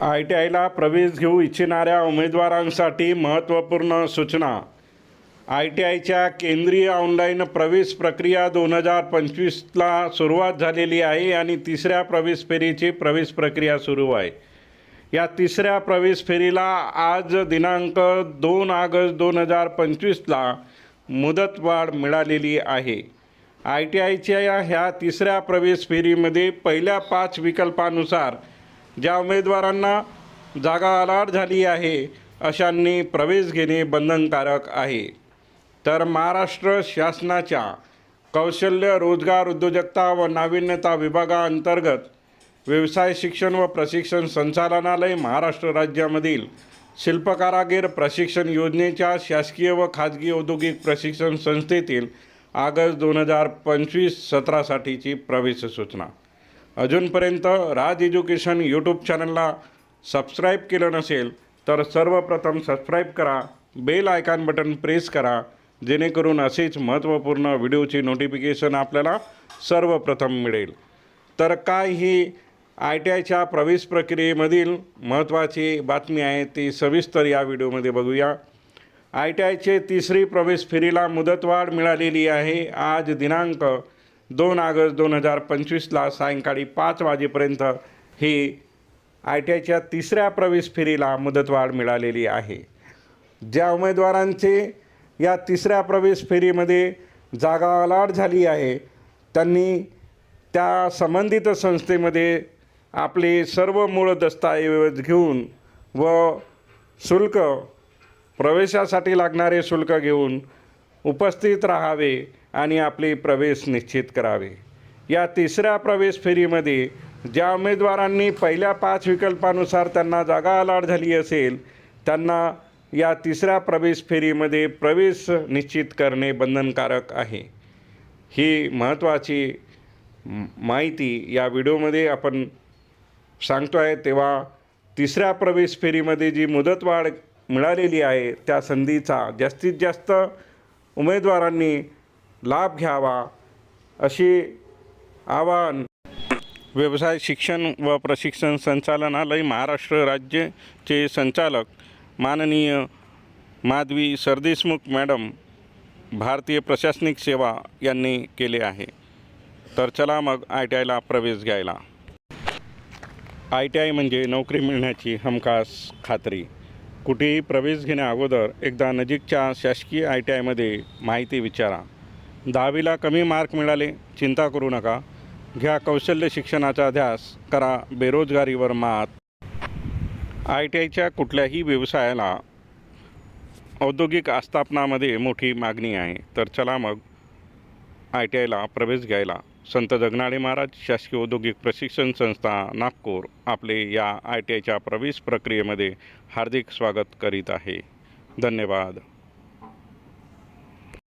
I T आयला प्रवेश घेऊ इच्छिणाऱ्या उमेदवारांसाठी महत्त्वपूर्ण सूचना. आय टी आयच्या केंद्रीय ऑनलाईन प्रवेश प्रक्रिया दोन हजार पंचवीसला सुरुवात झालेली आहे आणि तिसऱ्या प्रवेश फेरीची प्रवेश प्रक्रिया सुरू आहे. या तिसऱ्या प्रवेश फेरीला आज दिनांक दोन ऑगस्ट दोन हजार पंचवीसला मुदतवाढ मिळालेली आहे. आय टी आयच्या या ह्या तिसऱ्या प्रवेश फेरीमध्ये पहिल्या पाच विकल्पानुसार ज्या उमेदवारांना जागा अलाट झाली आहे अशांनी प्रवेश घेणे बंधनकारक आहे. तर महाराष्ट्र शासनाच्या कौशल्य रोजगार उद्योजकता व नाविन्यता विभागाअंतर्गत व्यवसाय शिक्षण व प्रशिक्षण संचालनालय महाराष्ट्र राज्यामधील शिल्पकारागीर प्रशिक्षण योजनेच्या शासकीय व खाजगी औद्योगिक प्रशिक्षण संस्थेतील ऑगस्ट दोन हजार पंचवीस सतरासाठीची प्रवेश सूचना. अजूनपर्यंत राज एज्युकेशन यूट्यूब चॅनलला सबस्क्राईब केलं नसेल तर सर्वप्रथम सबस्क्राईब करा बेल आयकॉन बटन प्रेस करा जेणेकरून असेच महत्त्वपूर्ण व्हिडिओची नोटिफिकेशन आपल्याला सर्वप्रथम मिळेल. तर काय ही आय टी आयच्या प्रवेश प्रक्रियेमधील महत्त्वाची बातमी आहे ती सविस्तर या व्हिडिओमध्ये बघूया. आय टी आयचे तिसरी प्रवेश फेरीला मुदतवाढ मिळालेली आहे. आज दिनांक दोन ऑगस्ट दोन हजार पंचवीसला सायंकाळी पाच वाजेपर्यंत ही आय टी आयच्या तिसऱ्या प्रवेश फेरीला मुदतवाढ मिळालेली आहे. ज्या उमेदवारांचे या तिसऱ्या प्रवेश फेरीमध्ये जागा अलाट झाली आहे त्यांनी त्या संबंधित संस्थेमध्ये आपले सर्व मूळ दस्तऐवज घेऊन व शुल्क प्रवेशासाठी लागणारे शुल्क घेऊन उपस्थित राहावे आणि आपले प्रवेश निश्चित करावे. या तिसऱ्या प्रवेश फेरीमध्ये ज्या उमेदवारांनी पहिल्या पाच विकल्पानुसार त्यांना जागा अलाट झाली असेल त्यांना या तिसऱ्या प्रवेश फेरीमध्ये प्रवेश निश्चित करणे बंधनकारक आहे. ही महत्त्वाची माहिती या व्हिडिओमध्ये आपण सांगतो आहे तेव्हा तिसऱ्या प्रवेश फेरीमध्ये जी मुदतवाढ मिळालेली आहे त्या संधीचा जास्तीत जास्त उमेदवारांनी लाभ घ्यावा अशी आवाहन व्यवसाय शिक्षण व प्रशिक्षण संचालनालय महाराष्ट्र राज्याचे संचालक माननीय माधवी सरदेशमुख मॅडम भारतीय प्रशासनिक सेवा यांनी केले आहे. तर चला मग आय टी आयला प्रवेश घ्यायला. आय टी आय म्हणजे नोकरी मिळण्याची हमखास खात्री. कुठेही प्रवेश घेण्याअगोदर एकदा नजीकच्या शासकीय आय टी आयमध्ये माहिती विचारा. दहावीला कमी मार्क मिळाले चिंता करू नका. घ्या कौशल्य शिक्षणाचा ध्यास करा बेरोजगारीवर मात. आय टी आयच्या कुठल्याही व्यवसायाला औद्योगिक आस्थापनामध्ये मोठी मागणी आहे. तर चला मग आय टी आयला प्रवेश घ्यायला. संत जगनाडे महाराज शासकीय औद्योगिक प्रशिक्षण संस्था नागपूर आपले या आय टी आयच्या प्रवेश प्रक्रियेमध्ये हार्दिक स्वागत करीत आहे. धन्यवाद.